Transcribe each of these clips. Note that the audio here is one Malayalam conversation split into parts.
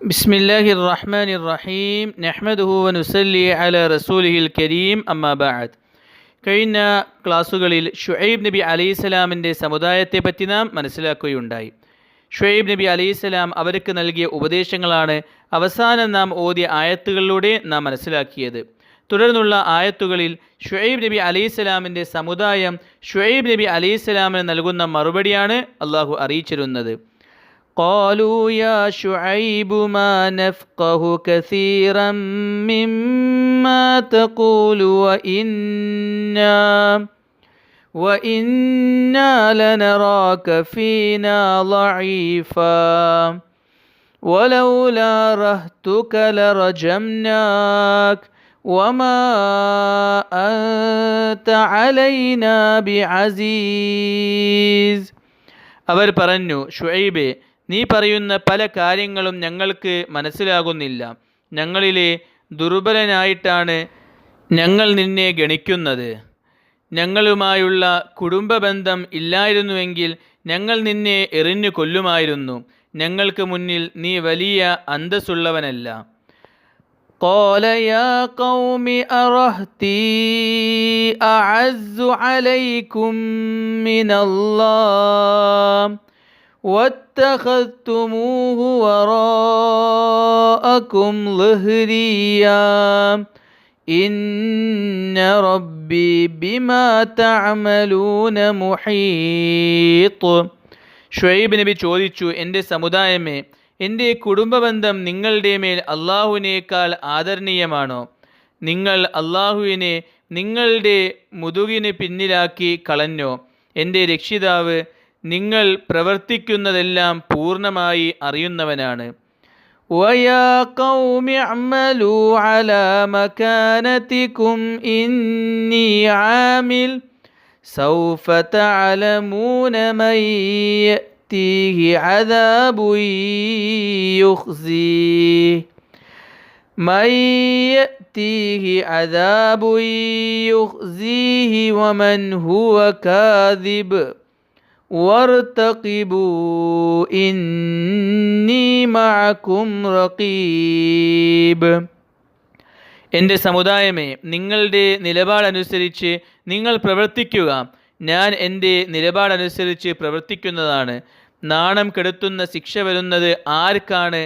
بسم الله الرحمن الرحيم نحمده ونسلي على رسوله الكريم أما بعد കഴിഞ്ഞ ക്ലാസ്സുകളിൽ ഷുഐബ് നബി അലൈഹിസ്സലാമിൻ്റെ സമുദായത്തെ പറ്റി നാം മനസ്സിലാക്കുകയുണ്ടായി ഷുഐബ് നബി അലൈഹിസ്സലാം അവർക്ക് നൽകിയ ഉപദേശങ്ങളാണ് അവസാനം നാം ഓതിയ ആയത്തുകളിലൂടെ നാം മനസ്സിലാക്കിയത് തുടർന്നുള്ള ആയത്തുകളിൽ ഷുഐബ് നബി അലൈഹിസ്സലാമിൻ്റെ സമുദായം ഷുഐബ് നബി അലൈഹിസ്സലാമിന് നൽകുന്ന മറുപടിയാണ് അള്ളാഹു അറിയിച്ചിരുന്നത് قالوا يا شعيب ما نفقه كثيرا مما تقول وإنا وإنا لنراك فينا ضعيفا ولولا رهتك لرجمناك وما أنت علينا بعزيز അവർ പറഞ്ഞു ഷുഐബെ നീ പറയുന്ന പല കാര്യങ്ങളും ഞങ്ങൾക്ക് മനസ്സിലാകുന്നില്ല ഞങ്ങളിലെ ദുർബലനായിട്ടാണ് ഞങ്ങൾ നിന്നെ ഗണിക്കുന്നത് ഞങ്ങളുമായുള്ള കുടുംബ ബന്ധം ഇല്ലായിരുന്നുവെങ്കിൽ ഞങ്ങൾ നിന്നെ എറിഞ്ഞു കൊല്ലുമായിരുന്നു ഞങ്ങൾക്ക് മുന്നിൽ നീ വലിയ അന്തസ്സുള്ളവനല്ല قال يا قوم أرهتي أعز عليكم من الله واتخذتموه وراءكم ظهريا إن ربي بما تعملون محيط ഷുഐബ് നബി ചോദിച്ചു എൻ്റെ സമുദായമേ എൻ്റെ കുടുംബബന്ധം നിങ്ങളുടെ മേൽ അള്ളാഹുവിനേക്കാൾ ആദരണീയമാണോ നിങ്ങൾ അള്ളാഹുവിനെ നിങ്ങളുടെ മുതുകിന് പിന്നിലാക്കി കളഞ്ഞോ എൻ്റെ രക്ഷിതാവ് നിങ്ങൾ പ്രവർത്തിക്കുന്നതെല്ലാം പൂർണ്ണമായി അറിയുന്നവനാണ് ويا قوم اعملوا على مكانتكم إني عامل سوف تعلمون من يأتيه عذاب يخزيه من يأتيه عذاب يخزيه ومن هو كاذب وارتقبوا إني معكم رقيب എൻ്റെ സമുദായമേ നിങ്ങളുടെ നിലപാടനുസരിച്ച് നിങ്ങൾ പ്രവർത്തിക്കുക ഞാൻ എൻ്റെ നിലപാടനുസരിച്ച് പ്രവർത്തിക്കുന്നതാണ് നാണം കെടുത്തുന്ന ശിക്ഷ വരുന്നത് ആർക്കാണ്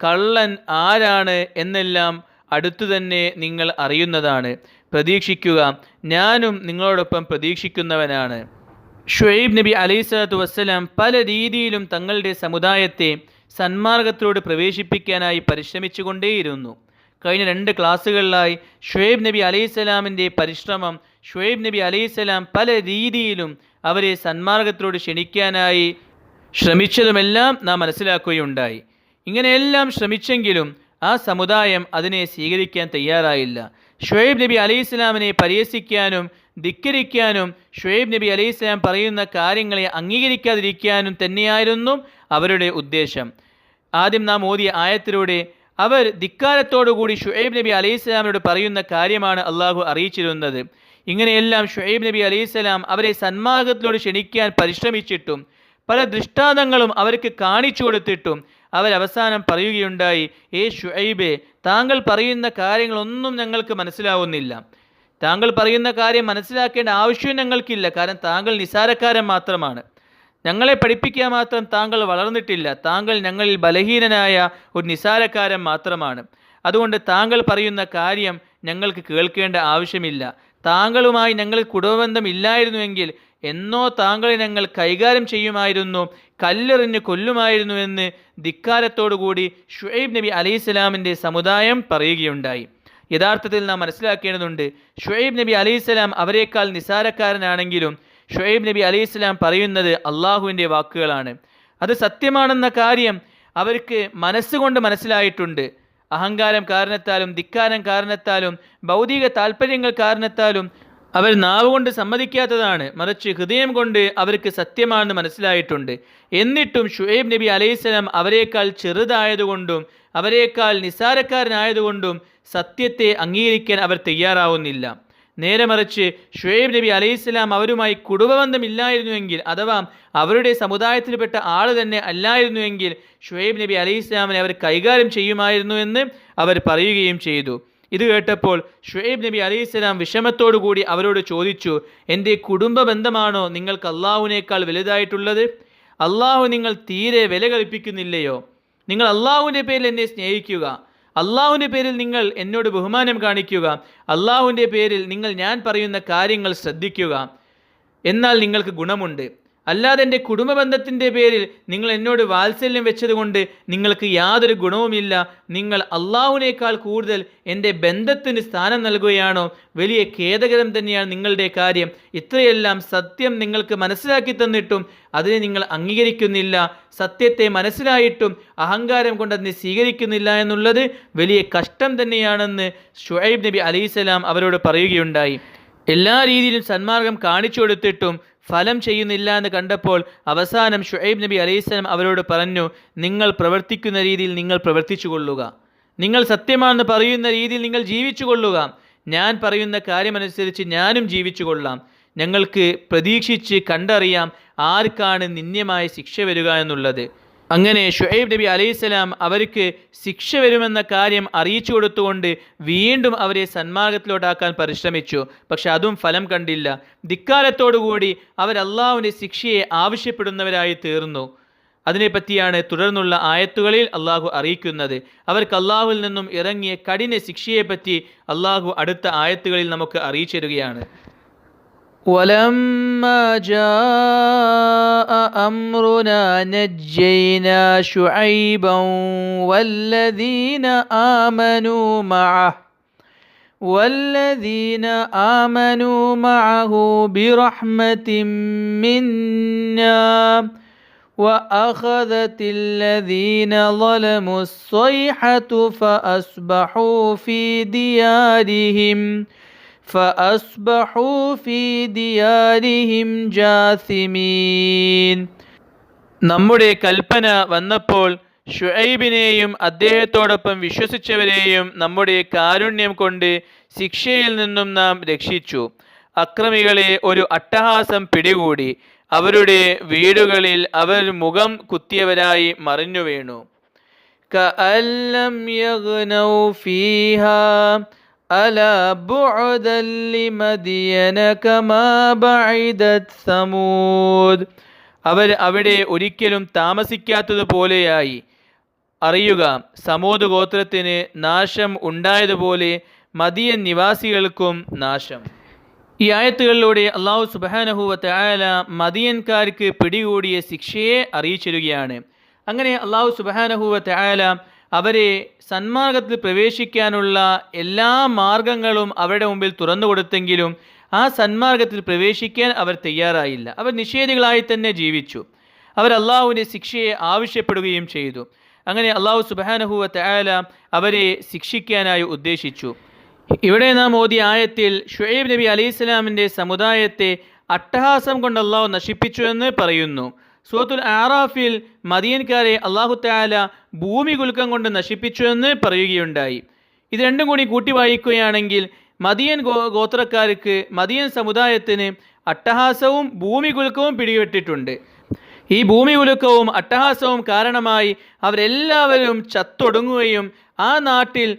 കള്ളൻ ആരാണ് എന്നെല്ലാം അടുത്തു തന്നെ നിങ്ങൾ അറിയുന്നതാണ് പ്രതീക്ഷിക്കുക ഞാനും നിങ്ങളോടൊപ്പം പ്രതീക്ഷിക്കുന്നവനാണ് ഷുഐബ് നബി അലൈഹി സ്വലാത്തു വസ്സലാം പല രീതിയിലും തങ്ങളുടെ സമുദായത്തെ സന്മാർഗത്തിലൂടെ പ്രവേശിപ്പിക്കാനായി പരിശ്രമിച്ചുകൊണ്ടേയിരുന്നു. കഴിഞ്ഞ രണ്ട് ക്ലാസ്സുകളിലായി ഷുഹൈബ് നബി അലൈഹിസ്സലാമിന്റെ പരിശ്രമം ഷുഹൈബ് നബി അലൈഹിസ്സലാം പല രീതിയിലും അവരെ സന്മാർഗത്തിലൂടെ ക്ഷണിക്കാനായി ശ്രമിച്ചതുമെല്ലാം നാം മനസ്സിലാക്കുകയുണ്ടായി. ഇങ്ങനെയെല്ലാം ശ്രമിച്ചെങ്കിലും ആ സമുദായം അതിനെ സ്വീകരിക്കാൻ തയ്യാറായില്ല. ഷുഐബ് നബി അലൈഹി ഇസ്ലാമിനെ പരിഹസിക്കാനും ധിക്കരിക്കാനും ഷുഐബ് നബി അലൈഹി ഇസ്ലാം പറയുന്ന കാര്യങ്ങളെ അംഗീകരിക്കാതിരിക്കാനും തന്നെയായിരുന്നു അവരുടെ ഉദ്ദേശം. ആദ്യം നാം ഓതിയ ആയത്തിലൂടെ അവർ ധിക്കാരത്തോടുകൂടി ഷുഹൈബ് നബി അലൈഹി ഇസ്ലാമിനോട് പറയുന്ന കാര്യമാണ് അള്ളാഹു അറിയിച്ചിരുന്നത്. ഇങ്ങനെയെല്ലാം ഷുഹൈബ് നബി അലൈഹി ഇസ്ലാം അവരെ സന്മാർഗത്തിലൂടെ ക്ഷണിക്കാൻ പരിശ്രമിച്ചിട്ടും പല ദൃഷ്ടാന്തങ്ങളും അവർക്ക് കാണിച്ചു കൊടുത്തിട്ടും അവരവസാനം പറയുകയുണ്ടായി ഏ ഷുഐബെ താങ്കൾ പറയുന്ന കാര്യങ്ങളൊന്നും ഞങ്ങൾക്ക് മനസ്സിലാവുന്നില്ല. താങ്കൾ പറയുന്ന കാര്യം മനസ്സിലാക്കേണ്ട ആവശ്യം ഞങ്ങൾക്കില്ല കാരണം താങ്കൾ നിസാരക്കാരൻ മാത്രമാണ്. ഞങ്ങളെ പഠിപ്പിക്കാൻ മാത്രം താങ്കൾ വളർന്നിട്ടില്ല. താങ്കൾ ഞങ്ങളിൽ ബലഹീനനായ ഒരു നിസാരക്കാരൻ മാത്രമാണ്. അതുകൊണ്ട് താങ്കൾ പറയുന്ന കാര്യം ഞങ്ങൾക്ക് കേൾക്കേണ്ട ആവശ്യമില്ല. താങ്കളുമായി ഞങ്ങൾ കുടുംബബന്ധം ഇല്ലായിരുന്നുവെങ്കിൽ എന്നോ താങ്കളെ ഞങ്ങൾ കൈകാര്യം ചെയ്യുമായിരുന്നു കല്ലെറിഞ്ഞ് കൊല്ലുമായിരുന്നു എന്ന് ധിക്കാരത്തോടുകൂടി ഷുഹൈബ് നബി അലൈഹി സ്വലാമിന്റെ സമുദായം പറയുകയുണ്ടായി. യഥാർത്ഥത്തിൽ നാം മനസ്സിലാക്കേണ്ടതുണ്ട് ഷുഹൈബ് നബി അലൈഹി സ്വലാം അവരെക്കാൾ നിസാരക്കാരനാണെങ്കിലും ഷുഹൈബ് നബി അലൈഹി പറയുന്നത് അള്ളാഹുവിന്റെ വാക്കുകളാണ്. അത് സത്യമാണെന്ന കാര്യം അവർക്ക് മനസ്സുകൊണ്ട് മനസ്സിലായിട്ടുണ്ട്. അഹങ്കാരം കാരണത്താലും ധിക്കാരം കാരണത്താലും ഭൗതിക താല്പര്യങ്ങൾ കാരണത്താലും അവർ നാവ് കൊണ്ട് സമ്മതിക്കാത്തതാണ്. മറിച്ച് ഹൃദയം കൊണ്ട് അവർക്ക് സത്യമാണെന്ന് മനസ്സിലായിട്ടുണ്ട്. എന്നിട്ടും ഷുഹൈബ് നബി അലൈഹിസ്സലാം അവരെക്കാൾ ചെറുതായതുകൊണ്ടും അവരെക്കാൾ നിസ്സാരക്കാരനായതുകൊണ്ടും സത്യത്തെ അംഗീകരിക്കാൻ അവർ തയ്യാറാവുന്നില്ല. നേരെ മറിച്ച് ഷുഹൈബ് നബി അലൈഹിസ്സലാം അവരുമായി കുടുംബബന്ധമില്ലായിരുന്നുവെങ്കിൽ അഥവാ അവരുടെ സമുദായത്തിൽപ്പെട്ട ആൾ തന്നെ അല്ലായിരുന്നുവെങ്കിൽ ഷുഹൈബ് നബി അലൈഹിസ്ലാമിനെ അവർ കൈകാര്യം ചെയ്യുമായിരുന്നു എന്ന് അവർ പറയുകയും ചെയ്തു. ഇത് കേട്ടപ്പോൾ ഷുഹൈബ് നബി അലൈഹിസ്സലാം വിഷമത്തോടു കൂടി അവരോട് ചോദിച്ചു എന്റെ കുടുംബ ബന്ധമാണോ നിങ്ങൾക്ക് അള്ളാഹുവിനേക്കാൾ വലുതായിട്ടുള്ളത്? അള്ളാഹു നിങ്ങൾ തീരെ വില കൽപ്പിക്കുന്നില്ലയോ? നിങ്ങൾ അള്ളാഹുവിന്റെ പേരിൽ എന്നെ സ്നേഹിക്കുക. അള്ളാഹുവിന്റെ പേരിൽ നിങ്ങൾ എന്നോട് ബഹുമാനം കാണിക്കുക. അള്ളാഹുവിന്റെ പേരിൽ നിങ്ങൾ ഞാൻ പറയുന്ന കാര്യങ്ങൾ ശ്രദ്ധിക്കുക. എന്നാൽ നിങ്ങൾക്ക് ഗുണമുണ്ട്. അല്ലാതെ എന്റെ കുടുംബബന്ധത്തിന്റെ പേരിൽ നിങ്ങൾ എന്നോട് വാത്സല്യം വെച്ചതുകൊണ്ട് നിങ്ങൾക്ക് യാതൊരു ഗുണവുമില്ല. നിങ്ങൾ അള്ളാഹുവിനേക്കാൾ കൂടുതൽ എന്റെ ബന്ധത്തിന് സ്ഥാനം നൽകുകയാണോ? വലിയ ഖേദകരം തന്നെയാണ് നിങ്ങളുടെ കാര്യം. ഇത്രയെല്ലാം സത്യം നിങ്ങൾക്ക് മനസ്സിലാക്കി തന്നിട്ടും അതിനെ നിങ്ങൾ അംഗീകരിക്കുന്നില്ല. സത്യത്തെ മനസ്സിലായിട്ടും അഹങ്കാരം കൊണ്ട് അതിനെ സ്വീകരിക്കുന്നില്ല എന്നുള്ളത് വലിയ കഷ്ടം തന്നെയാണെന്ന് ഷുഹൈബ് നബി അലൈഹിസ്സലാം അവരോട് പറയുകയുണ്ടായി. എല്ലാ രീതിയിലും സന്മാർഗം കാണിച്ചു കൊടുത്തിട്ടും ഫലം ചെയ്യുന്നില്ല എന്ന് കണ്ടപ്പോൾ അവസാനം ഷുഹൈബ് നബി അലൈഹിസ്ലാം അവരോട് പറഞ്ഞു നിങ്ങൾ പ്രവർത്തിക്കുന്ന രീതിയിൽ നിങ്ങൾ പ്രവർത്തിച്ചു കൊള്ളുക നിങ്ങൾ സത്യമാണെന്ന് പറയുന്ന രീതിയിൽ നിങ്ങൾ ജീവിച്ചു കൊള്ളുക ഞാൻ പറയുന്ന കാര്യമനുസരിച്ച് ഞാനും ജീവിച്ചു കൊള്ളാം ഞങ്ങൾക്ക് പ്രതീക്ഷിച്ച് കണ്ടറിയാം ആർക്കാണ് നിന്ദ്യമായ ശിക്ഷ വരിക എന്നുള്ളത്. അങ്ങനെ ഷുഹൈബ് നബി അലൈഹിസ്സലാം അവർക്ക് ശിക്ഷ വരുമെന്ന കാര്യം അറിയിച്ചു കൊടുത്തുകൊണ്ട് വീണ്ടും അവരെ സന്മാർഗത്തിലോട്ടാക്കാൻ പരിശ്രമിച്ചു. പക്ഷെ അതും ഫലം കണ്ടില്ല. ധിക്കാരത്തോടുകൂടി അവർ അള്ളാഹുവിന്റെ ശിക്ഷയെ ആവശ്യപ്പെടുന്നവരായി തീർന്നു. അതിനെപ്പറ്റിയാണ് തുടർന്നുള്ള ആയത്തുകളിൽ അള്ളാഹു അറിയിക്കുന്നത്. അവർക്ക് അള്ളാഹുവിൽ നിന്നും ഇറങ്ങിയ കഠിന ശിക്ഷയെപ്പറ്റി അള്ളാഹു അടുത്ത ആയത്തുകളിൽ നമുക്ക് അറിയിച്ചു തരികയാണ് ولما جاء أمرنا نجينا شعيبا والذين آمنوا معه والذين آمنوا معه برحمة منا وأخذت الذين ظلموا الصيحة فأصبحوا في ديارهم. فأصبحوا في ديارهم جاثمين നമ്മുടെ കൽപ്പന വന്നപ്പോൾ ഷുഐബിനെയും അദ്ദേഹത്തോടൊപ്പം വിശ്വസിച്ചവരെയും നമ്മുടെ കാരുണ്യം കൊണ്ട് ശിക്ഷയിൽ നിന്നും നാം രക്ഷിച്ചു അക്രമികളെ ഒരു അട്ടഹാസം പിടികൂടി അവരുടെ വീടുകളിൽ അവർ മുഖം കുത്തിയവരായി മറിഞ്ഞു വീണു كأن يغنوا فيها ألا بعدا لمدين كما بعدت ثمود അവർ അവിടെ ഒരിക്കലും താമസിക്കാത്തതുപോലെയായി അറിയുക സമൂത് ഗോത്രത്തിന് നാശം ഉണ്ടായതുപോലെ മദിയൻ നിവാസികൾക്കും നാശം ഈ ആയത്തുകളിലൂടെ അള്ളാഹു സുബാനഹുവ തയാല മദിയൻകാർക്ക് പിടികൂടിയ ശിക്ഷയെ അറിയിച്ചിരുകയാണ് അങ്ങനെ അള്ളാഹു സുബാനഹുവ തയാല അവരെ സന്മാർഗത്തിൽ പ്രവേശിക്കാനുള്ള എല്ലാ മാർഗങ്ങളും അവരുടെ മുമ്പിൽ തുറന്നു കൊടുത്തെങ്കിലും ആ സന്മാർഗത്തിൽ പ്രവേശിക്കാൻ അവർ തയ്യാറായില്ല. അവർ നിഷേധികളായി തന്നെ ജീവിച്ചു. അവർ അള്ളാഹുവിന്റെ ശിക്ഷയെ ആവശ്യപ്പെടുകയും ചെയ്തു. അങ്ങനെ അള്ളാഹു സുബാനഹുവ തയാല അവരെ ശിക്ഷിക്കാനായി ഉദ്ദേശിച്ചു. ഇവിടെ നാം ഓതിയ ആയത്തിൽ ഷുഹൈബ് നബി അലൈഹി സ്വലാമിന്റെ സമുദായത്തെ അട്ടഹാസം കൊണ്ട് അള്ളാഹു നശിപ്പിച്ചു എന്ന് പറയുന്നു. സൂത്തുൽ ആറാഫിൽ മദിയൻകാരെ അള്ളാഹു താല ഭൂമി കുലുക്കം കൊണ്ട് നശിപ്പിച്ചു എന്ന് പറയുകയുണ്ടായി. ഇത് രണ്ടും കൂടി കൂട്ടി വായിക്കുകയാണെങ്കിൽ മദിയൻ ഗോത്രക്കാർക്ക് മദിയൻ സമുദായത്തിന് അട്ടഹാസവും ഭൂമി കുലുക്കവും പിടിപെട്ടിട്ടുണ്ട്. ഈ ഭൂമി കുലുക്കവും അട്ടഹാസവും കാരണമായി അവരെല്ലാവരും ചത്തൊടുങ്ങുകയും ആ നാട്ടിൽ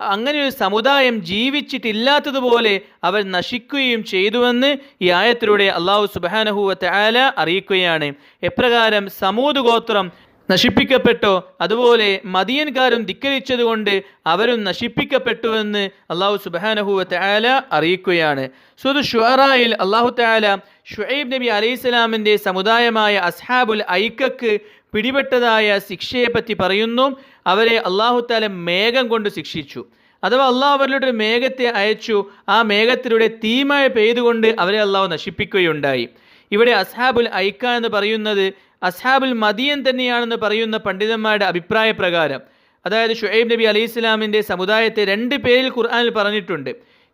അങ്ങനെ ഒരു സമുദായം ജീവിച്ചിട്ടില്ലാത്തതുപോലെ അവർ നശിക്കുകയും ചെയ്തുവെന്ന് ഈ ആയത്തിലൂടെ അള്ളാഹു സുബാനഹുവ ആല അറിയിക്കുകയാണ്. എപ്രകാരം സമൂത് ഗോത്രം നശിപ്പിക്കപ്പെട്ടോ? അതുപോലെ മദിയൻകാരും ധിക്കരിച്ചതുകൊണ്ട് അവരും നശിപ്പിക്കപ്പെട്ടുവെന്ന് അള്ളാഹു സുബാനഹുവ തയാല അറിയിക്കുകയാണ്. സുദു ഷുഹറായിൽ അള്ളാഹു താല ഷുഹൈബ് നബി അലൈഹിസ്സലാമിന്റെ സമുദായമായ അസ്ഹാബുൽ ഐക്കക്ക് പിടിപെട്ടതായ ശിക്ഷയെപ്പറ്റി പറയുന്നു. അവരെ അള്ളാഹു താല മേഘം കൊണ്ട് ശിക്ഷിച്ചു. അഥവാ അള്ളാഹു അവരിലൂടെ മേഘത്തെ അയച്ചു. ആ മേഘത്തിലൂടെ തീമഴ പെയ്തുകൊണ്ട് അവരെ അള്ളാഹു നശിപ്പിക്കുകയുണ്ടായി. ഇവിടെ അസ്ഹാബുൽ ഐക്ക എന്ന് പറയുന്നത് അസ്ഹാബുൽ മദിയൻ തന്നെയാണെന്ന് പറയുന്ന പണ്ഡിതന്മാരുടെ അഭിപ്രായ പ്രകാരം അതായത് ഷുഹൈബ് നബി അലൈഹി ഇസ്ലാമിന്റെ സമുദായത്തെ രണ്ട് പേരിൽ ഖുർആാനിൽ പറഞ്ഞിട്ടുണ്ട്.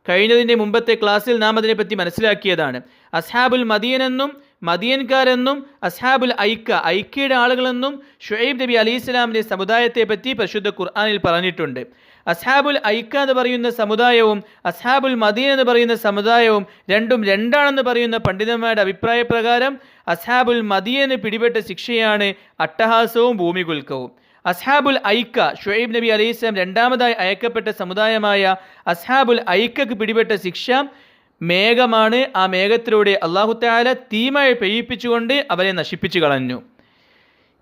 കഴിഞ്ഞതിന്റെ മുമ്പത്തെ ക്ലാസ്സിൽ നാം അതിനെപ്പറ്റി മനസ്സിലാക്കിയതാണ്. അസ്ഹാബുൽ മദിയനെന്നും മദിയൻകാരെന്നും അസ്ഹാബുൽ ഐക്ക ഐക്യയുടെ ആളുകളെന്നും ഷുഹൈബ് നബി അലി ഇസ്ലാമിന്റെ സമുദായത്തെപ്പറ്റി പരിശുദ്ധ ഖുർആാനിൽ പറഞ്ഞിട്ടുണ്ട്. അസ്ഹാബുൽ ഐക്ക എന്ന് പറയുന്ന സമുദായവും അസ്ഹാബുൽ മദീൻ എന്ന് പറയുന്ന സമുദായവും രണ്ടും രണ്ടാണെന്ന് പറയുന്ന പണ്ഡിതന്മാരുടെ അഭിപ്രായ പ്രകാരം അസ്ഹാബുൽ മദീന് പിടിപെട്ട ശിക്ഷയാണ് അട്ടഹാസവും ഭൂമികുൽക്കവും. അസ്ഹാബുൽ ഐക്ക ഷുഹൈബ് നബി അലൈഹി സ്വലാം രണ്ടാമതായി അയക്കപ്പെട്ട സമുദായമായ അസ്ഹാബുൽ ഐക്കക്ക് പിടിപെട്ട ശിക്ഷ മേഘമാണ്. ആ മേഘത്തിലൂടെ അള്ളാഹുത്താല തീമഴ പെയ്യിപ്പിച്ചുകൊണ്ട് അവരെ നശിപ്പിച്ചു കളഞ്ഞു.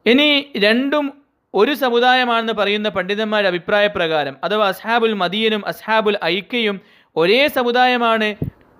ഇനി രണ്ടും ഒരു സമുദായമാണെന്ന് പറയുന്ന പണ്ഡിതന്മാരുടെ അഭിപ്രായ പ്രകാരം അഥവാ അസ്ഹാബുൽ മദീനും അസ്ഹാബുൽ ഐക്കയും ഒരേ സമുദായമാണ്.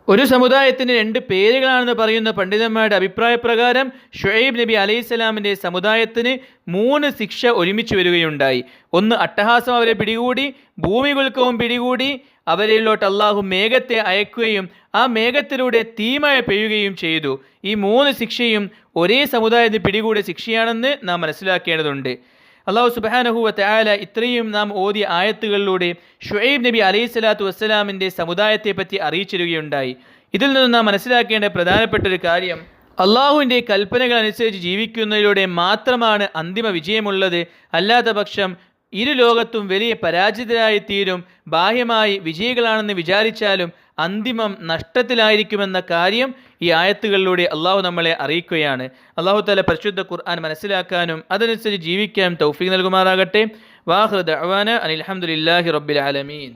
ഒരു സമുദായത്തിന് രണ്ട് പേരുകളാണെന്ന് പറയുന്ന പണ്ഡിതന്മാരുടെ അഭിപ്രായ പ്രകാരം ഷുഹൈബ് നബി അലൈഹി സ്വലാമിന്റെ സമുദായത്തിന് മൂന്ന് ശിക്ഷ ഒരുമിച്ച് വരികയുണ്ടായി. ഒന്ന് അട്ടഹാസം അവരെ പിടികൂടി ഭൂമി കുൽക്കവും പിടികൂടി അവരിലോട്ട് അള്ളാഹു മേഘത്തെ അയക്കുകയും ആ മേഘത്തിലൂടെ തീമഴ പെയ്യുകയും ചെയ്തു. ഈ മൂന്ന് ശിക്ഷയും ഒരേ സമുദായത്തിന് പിടികൂടിയ ശിക്ഷയാണെന്ന് നാം മനസ്സിലാക്കേണ്ടതുണ്ട്. അള്ളാഹു സുബാനഹുവ തയാല ഇത്രയും നാം ഓതിയ ആയത്തുകളിലൂടെ ഷുഹൈബ് നബി അലൈഹി സ്വലാത്തു വസ്സലാമിന്റെ സമുദായത്തെപ്പറ്റി അറിയിച്ചിരുകയുണ്ടായി ഇതിൽ നിന്ന് നാം മനസ്സിലാക്കേണ്ട പ്രധാനപ്പെട്ട ഒരു കാര്യം അള്ളാഹുവിന്റെ കൽപ്പനകൾ അനുസരിച്ച് ജീവിക്കുന്നതിലൂടെ മാത്രമാണ് അന്തിമ വിജയമുള്ളത്. അല്ലാത്ത പക്ഷം ഇരു ലോകത്തും വലിയ പരാജിതരായി തീരും ബാഹ്യമായി വിജയികളാണെന്ന് വിചാരിച്ചാലും അന്തിമം നഷ്ടത്തിലായിരിക്കുമെന്ന കാര്യം ഈ ആയത്തുകളിലൂടെ അള്ളാഹു നമ്മളെ അറിയിക്കുകയാണ്. അള്ളാഹു തല പരിശുദ്ധ ഖുർആൻ മനസ്സിലാക്കാനും അതനുസരിച്ച് ജീവിക്കാനും തൗഫീഖ് നൽകുമാറാകട്ടെ. വാഹൃദ് അവാന അനിൽഹമുല്ലാഹി റബ്ബിൽ ആലമീൻ.